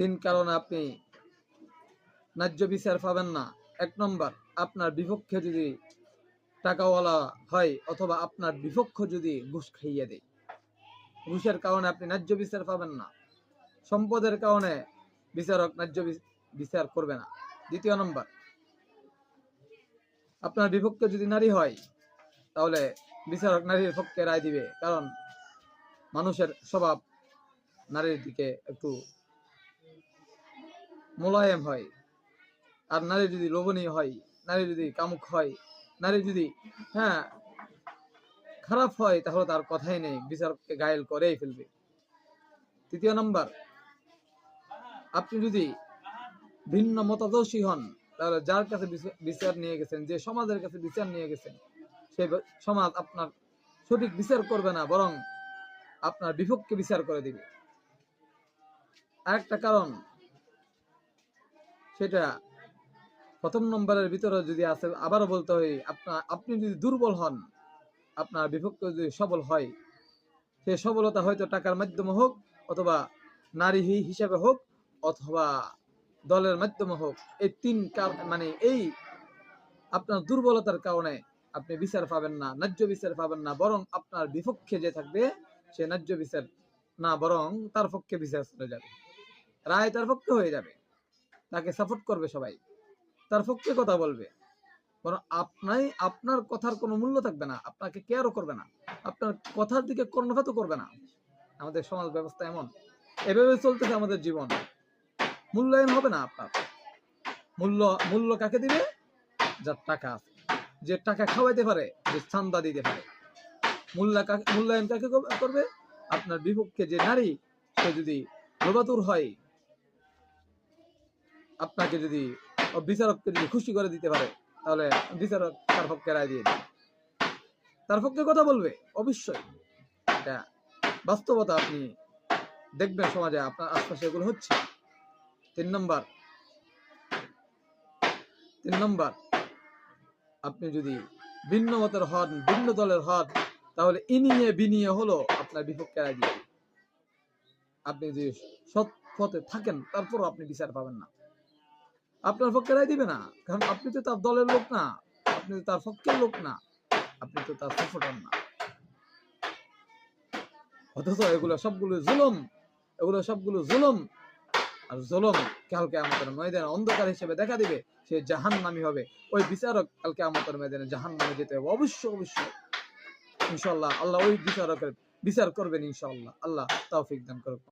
তিন কারণে আপনি ন্যায্য বিচার পাবেন না। এক নম্বর, আপনার বিপক্ষে যদি টাকাওয়ালা হয় অথবা আপনার বিপক্ষ যদি ঘুষ খাইয়ে দেয়। ঘুষের কারণে আপনি ন্যায্য বিচার পাবেন না। সম্পদের কারণে বিচারক ন্যায্য বিচার করবে না। দ্বিতীয় নম্বর, আপনার বিপক্ষে যদি নারী হয়, তাহলে বিচারক নারীর পক্ষে রায় দিবে। কারণ মানুষের স্বভাব নারীর দিকে একটু মোলায়েম হয়। আর নারী যদি লোভনীয় হয়, নারী যদি কামুক হয়, নারী যদি হ্যাঁ খারাপ হয়, তাহলে তার কথাই নেই বিচারককে গায়েল করেই ফেলবে। তৃতীয় নম্বর, আপনি যদি ভিন্ন মতাদর্শী হন, তাহলে যার কাছে বিচার নিয়ে গেছেন, যে সমাজের কাছে বিচার নিয়ে গেছেন ব- সমাজ আপনার সঠিক বিচার করবে না, বরং আপনার বিপক্ষে বিচার করে দিবে। আরেকটা কারণ সেটা প্রথম নম্বরের ভিতরে যদি আছে, আবারও বলতে হয় আপনার আপনি যদি দুর্বল হন, আপনার বিপক্ষ যদি সবল হয়, সে সবলতা হয়তো টাকার মাধ্যমে হোক অথবা নারী হিসাবে হোক অথবা দলের মাধ্যমে হোক, এই তিন মানে এই আপনার দুর্বলতার কারণে আপনি বিচার পাবেন না, ন্যায্য বিচার পাবেন না, বরং আপনার বিপক্ষে যে থাকবে, সে ন্যায্য বিচার না, বরং তার পক্ষে বিচার চলে যাবে। রায় তার পক্ষে হয়ে যাবে। তাকে সাপোর্ট করবে সবাই। তার পক্ষে কথা বলবে। বরং আপনাই, আপনার কথার কোনো মূল্য থাকবে না, আপনাকে কেয়ারও করবে না। আপনার কথার দিকে কর্ণপাত করবে না। আমাদের সমাজ ব্যবস্থা এমন। এভাবে চলতেছে আমাদের জীবন। মূল্যায়ন হবে না আপনার। মূল্য মূল্য কাকে দিবে? যার টাকা আছে। যে টাকা খাওয়াইতে পারে, যে চান্দা দিতে পারে। মূল্য মূল্যায়ন কাকে করবে? আপনার বিপক্ষে যে নারী, সে যদি প্রবাতুর হয় আপনাকে যদি বিচারককে যদি খুশি করে দিতে পারে, তাহলে বিচারক তার পক্ষে রায় দিয়ে দেবে। তার পক্ষে কথা বলবে, অবশ্যই। এটা বাস্তবতা আপনি দেখবেন সমাজে, আপনার আশপাশে এগুলো হচ্ছে। তিন নম্বর তিন নম্বর, আপনি যদি ভিন্ন মতের হন, ভিন্ন দলের হন, তাহলে ইনিয়ে বিনিয়ে হলো আপনার বিপক্ষে রায় দিয়ে আপনি যদি সৎ পথে থাকেন, তারপরও আপনি বিচার পাবেন না। আপনার পক্ষে রায় দিবে না। কারণ আপনি তো তার দলের লোক না। আপনি তো তার পক্ষের লোক না। আপনি তো তার সাপোর্টার না। অথচ এগুলো সবগুলো জুলুম। এগুলো সবগুলো জুলুম। আর জুলুম কালকে আমাদের ময়দানে অন্ধকার হিসেবে দেখা দিবে, সে জাহান নামি হবে। ওই বিচারক কালকে আমাদের ময়দানে জাহান নামে যেতে হবে অবশ্যই অবশ্যই ইনশাল্লাহ আল্লাহ ওই বিচারকের বিচার করবেন ইনশাল্লাহ আল্লাহ তৌফিক দান করুক।